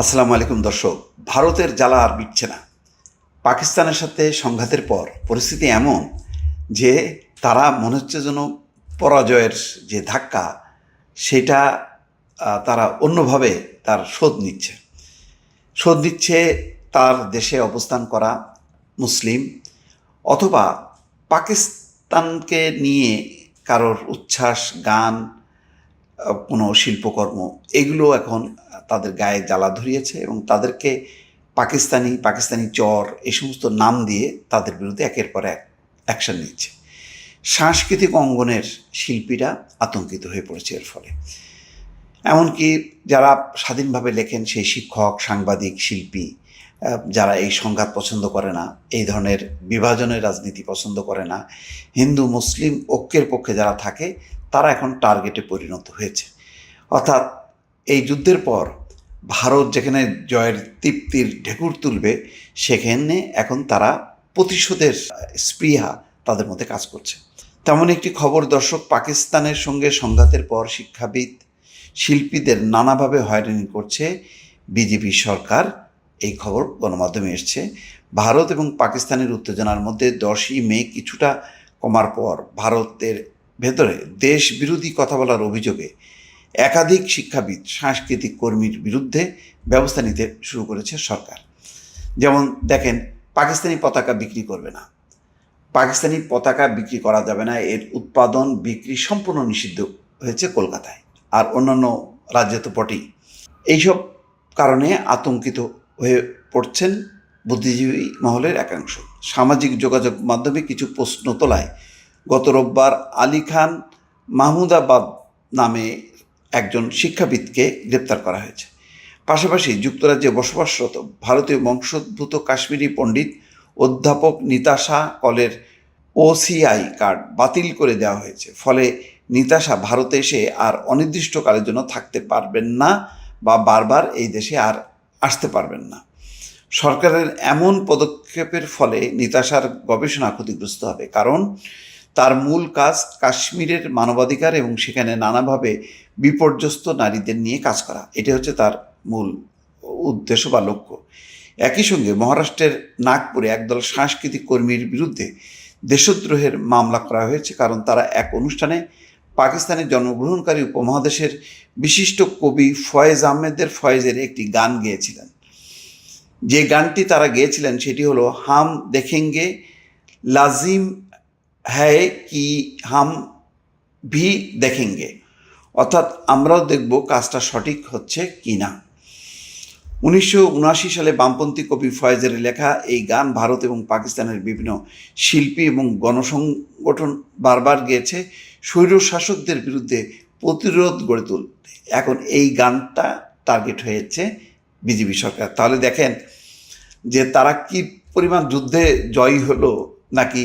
আসসালামু আলাইকুম দর্শক। ভারতের জ্বালা আর মিটছে না। পাকিস্তানের সাথে সংঘাতের পর পরিস্থিতি এমন যে তারা মনে হচ্ছে যেন পরাজয়ের যে ধাক্কা, সেটা তারা অন্যভাবে তার শোধ নিচ্ছে। শোধ নিচ্ছে তার দেশে অবস্থান করা মুসলিম অথবা পাকিস্তানকে নিয়ে কারোর উচ্ছ্বাস, গান কোনো শিল্পকর্ম, এগুলো এখন তাদের গায়ে জ্বালা ধরিয়েছে এবং তাদেরকে পাকিস্তানি পাকিস্তানি চর এই সমস্ত নাম দিয়ে তাদের বিরুদ্ধে একের পর এক অ্যাকশন নিচ্ছে। সাংস্কৃতিক অঙ্গনের শিল্পীরা আতঙ্কিত হয়ে পড়েছে এর ফলে। এমনকি যারা স্বাধীনভাবে লেখেন সেই শিক্ষক, সাংবাদিক, শিল্পী যারা এই সংঘাত পছন্দ করে না, এই ধরনের বিভাজনের রাজনীতি পছন্দ করে না, হিন্দু, মুসলিম ঐক্যের পক্ষে যারা থাকে, তারা এখন টার্গেটে পরিণত হয়েছে। অর্থাৎ এই যুদ্ধের পর ভারত যেখানে জয়ের তৃপ্তির ঢেকুর তুলবে, সেখানে এখন তারা প্রতিশোধের স্পৃহা তাদের মধ্যে কাজ করছে। তেমন একটি খবর দর্শক, পাকিস্তানের সঙ্গে সংঘাতের পর শিক্ষাবিদ শিল্পীদের নানাভাবে হয়রানি করছে বিজেপি সরকার। এই খবর গণমাধ্যমে এসছে। ভারত এবং পাকিস্তানের উত্তেজনার মধ্যে দশই মে কিছুটা কমার পর ভারতের ভেতরে দেশ বিরোধী কথা বলার অভিযোগে একাধিক শিক্ষাবিদ, সাংস্কৃতিক কর্মীর বিরুদ্ধে ব্যবস্থা নিতে শুরু করেছে সরকার। যেমন দেখেন, পাকিস্তানি পতাকা বিক্রি করবে না। পাকিস্তানি পতাকা বিক্রি করা যাবে না, এর উৎপাদন, বিক্রি সম্পূর্ণ নিষিদ্ধ হয়েছে কলকাতায় আর অন্যান্য রাজ্যে তো পটেই এইসব কারণে আতঙ্কিত হয়ে পড়ছেন বুদ্ধিজীবী মহলের একাংশ। সামাজিক যোগাযোগ মাধ্যমে কিছু প্রশ্ন তোলায় গত রোববার আলী খান মাহমুদাবাদ নামে একজন শিক্ষাবিদকে গ্রেপ্তার করা হয়েছে। পাশাপাশি যুক্তরাজ্যে বসবাসরত ভারতীয় বংশোদ্ভূত কাশ্মীরি পণ্ডিত অধ্যাপক নিতাশা কলের ওসিআই কার্ড বাতিল করে দেওয়া হয়েছে। ফলে নিতাশা ভারতে এসে আর অনির্দিষ্টকালের জন্য থাকতে পারবেন না বা বারবার এই দেশে আর আসতে পারবেন না। সরকারের এমন পদক্ষেপের ফলে নিতাশার গবেষণা ক্ষতিগ্রস্ত হবে। কারণ তার মূল কাজ কাশ্মীরের মানবাধিকার এবং সেখানে নানাভাবে বিপর্যস্ত নারীদের নিয়ে কাজ করা। এটা হচ্ছে তার মূল উদ্দেশ্য বা লক্ষ্য। একই সঙ্গে মহারাষ্ট্রের নাগপুরে একদল সাংস্কৃতিক কর্মীর বিরুদ্ধে দেশদ্রোহের মামলা করা হয়েছে কারণ তারা এক অনুষ্ঠানে পাকিস্তানের জন্মগ্রহণকারী উপমহাদেশের বিশিষ্ট কবি ফয়েজ আহমেদের ফয়েজের একটি গান গেয়েছিলেন। যে গানটি তারা গেয়েছিলেন সেটি হলো হাম দেখেঙ্গে, লাজিম হ্যায় কি হাম ভি দেখেঙ্গে অর্থাৎ আমরাও দেখব কাজটা সঠিক হচ্ছে কি না উনিশশো উনআশি সালে বামপন্থী কবি ফয়েজের লেখা এই গান ভারত এবং পাকিস্তানের বিভিন্ন শিল্পী এবং গণসংগঠন বারবার গেয়েছে স্বৈর শাসকদের বিরুদ্ধে প্রতিরোধ গড়ে তুলতে। এখন এই গানটা টার্গেট হয়েছে বিজেপি সরকার। তাহলে দেখেন যে তারা কি পরিমাণ যুদ্ধে জয়ী হলো নাকি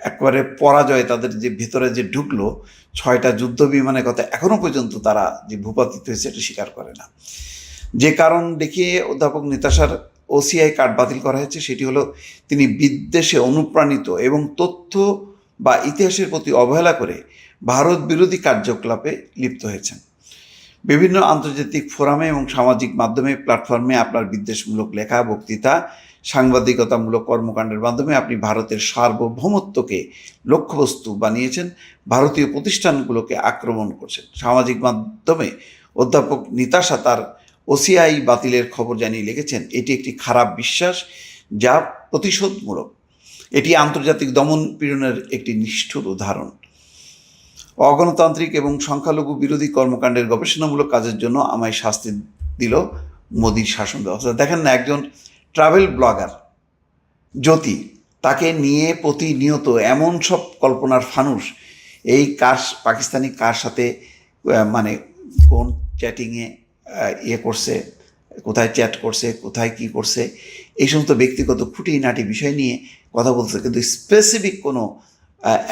একবারে পরাজয় তাদের যে ভিতরে যে ঢুকলো, ছয়টা যুদ্ধ বিমানের কথা এখনও পর্যন্ত তারা যে ভূপাতিত হয়েছে এটা স্বীকার করে না। যে কারণ দেখিয়ে অধ্যাপক নিতাশার ওসিআই কার্ড বাতিল করা হয়েছে, সেটি হলো তিনি বিদ্বেষে অনুপ্রাণিত এবং তথ্য বা ইতিহাসের প্রতি অবহেলা করে ভারত বিরোধী কার্যকলাপে লিপ্ত হয়েছেন। বিভিন্ন আন্তর্জাতিক ফোরামে এবং সামাজিক মাধ্যমে, প্ল্যাটফর্মে আপনার বিদ্বেষমূলক লেখা, বক্তৃতা সাংবাদিকতামূলক কর্মকাণ্ডের মাধ্যমে আপনি ভারতের সার্বভৌমত্বকে লক্ষ্যবস্তু বানিয়েছেন, ভারতীয় প্রতিষ্ঠানগুলোকে আক্রমণ করছেন। সামাজিক মাধ্যমে অধ্যাপক নিতাশা তার ওসিআই বাতিলের খবর জানিয়ে লিখেছেন, এটি একটি খারাপ বিশ্বাস যা প্রতিশোধমূলক। এটি আন্তর্জাতিক দমন পীড়নের একটি নিষ্ঠুর উদাহরণ। অগণতান্ত্রিক এবং সংখ্যালঘু বিরোধী কর্মকাণ্ডের গবেষণামূলক কাজের জন্য আমায় শাস্তি দিল মোদির শাসন ব্যবস্থা। দেখেন না, একজন ট্রাভেল ব্লগার জ্যোতি, তাকে নিয়ে প্রতিনিয়ত এমন সব কল্পনার ফানুস। এই কার পাকিস্তানি কার সাথে মানে কোন চ্যাটিংয়ে ইয়ে করছে, কোথায় চ্যাট করছে, কোথায় কি করছে, এই সমস্ত ব্যক্তিগত খুঁটিনাটি বিষয় নিয়ে কথা বলছে, কিন্তু স্পেসিফিক কোনো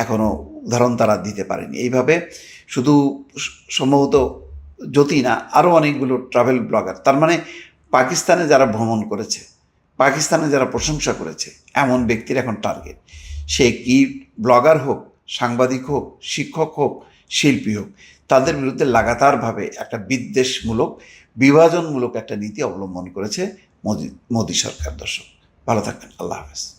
এখনও উদাহরণ তারা দিতে পারেনি। এইভাবে শুধু সম্ভবত জ্যোতি না আরও অনেকগুলো ট্রাভেল ব্লগার তার মানে পাকিস্তানে যারা ভ্রমণ করেছে পাকিস্তানে যারা প্রশংসা করেছে, এমন ব্যক্তির এখন টার্গেট সে কি ব্লগার হোক, সাংবাদিক হোক, শিক্ষক হোক, শিল্পী হোক, তাদের বিরুদ্ধে লাগাতারভাবে একটা বিদ্বেষমূলক, বিভাজনমূলক একটা নীতি অবলম্বন করেছে মোদি, মোদী সরকার। দর্শক, ভালো থাকবেন। আল্লাহ হাফেজ।